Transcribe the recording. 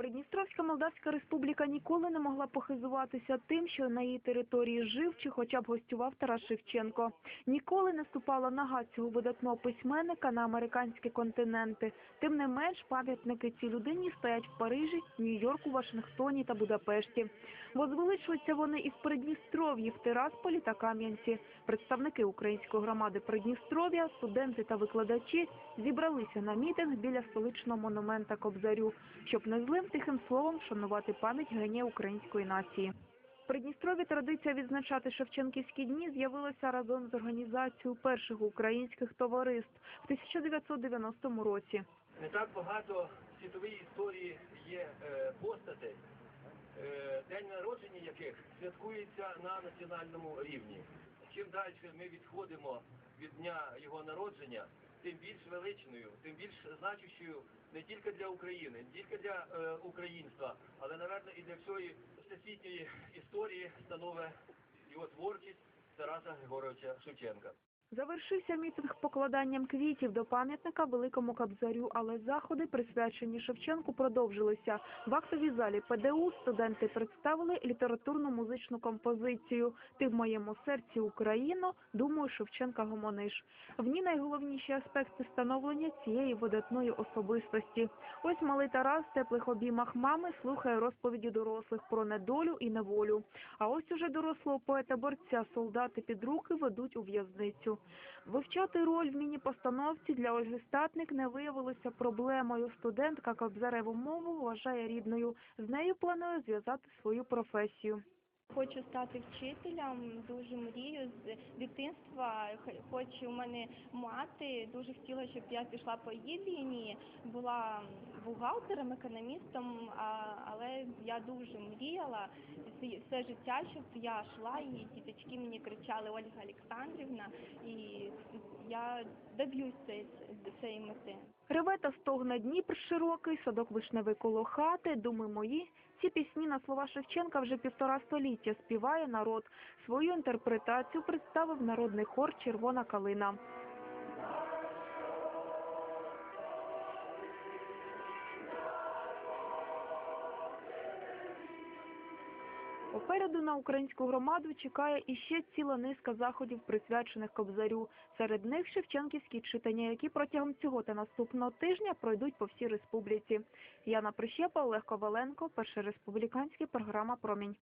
Придністровська Молдавська Республіка ніколи не могла похизуватися тим, що на її території жив чи хоча б гостював Тарас Шевченко. Ніколи не ступала нога цього видатного письменника на американські континенти. Тим не менш, пам'ятники цій людині стоять в Парижі, Нью-Йорку, Вашингтоні та Будапешті. Возвеличуються вони і в Придністров'ї, в Тирасполі та Кам'янці. Представники української громади Придністров'я, студенти та викладачі зібралися на мітинг біля столичного монумента Кобзарю, щоб не злим тихим словом вшанувати пам'ять генія української нації. В Придністрові традиція відзначати Шевченківські дні з'явилася разом з організацією перших українських товариств в 1990 році. Не так багато в світовій історії є е, постатей, е, день народження яких святкується на національному рівні. Чим далі ми відходимо від дня його народження, тим більш величною, тим більш значущою не тільки для України, не тільки для е, українства, але, напевно, і для всієї всесвітньої історії становить його творчість Тараса Григоровича Шевченка. Завершився мітинг покладанням квітів до пам'ятника Великому Кобзарю, але заходи, присвячені Шевченку, продовжилися. В актовій залі ПДУ студенти представили літературно-музичну композицію «Ти в моєму серці Україно, думаю, Шевченка гомониш». В ній найголовніші аспекти становлення цієї видатної особистості. Ось малий Тарас в теплих обіймах мами слухає розповіді дорослих про недолю і неволю. А ось уже дорослого поета-борця солдати під руки ведуть у в'язницю. Вивчати роль в міні-постановці для Ольги Статник не виявилося проблемою. Студентка Кобзареву мову вважає рідною. З нею планує зв'язати свою професію. Хочу стати вчителем, дуже мрію з дитинства. Х- Хоч у мене мати дуже хотіла, щоб я пішла по її лінії, була бухгалтером, економістом, але дуже мріяла все життя, щоб я йшла, і діточки мені кричали Ольга Олександрівна, і я доб'юсь цієї, цієї мети. Реве та стогне Дніпр широкий, садок вишневий коло хати, думи мої. Ці пісні на слова Шевченка вже півтора століття співає народ. Свою інтерпретацію представив народний хор Червона калина. Попереду на українську громаду чекає іще ціла низка заходів, присвячених Кобзарю. Серед них Шевченківські читання, які протягом цього та наступного тижня пройдуть по всій республіці. Яна Прищепа, Олег Коваленко, Перша республіканська програма «Промінь».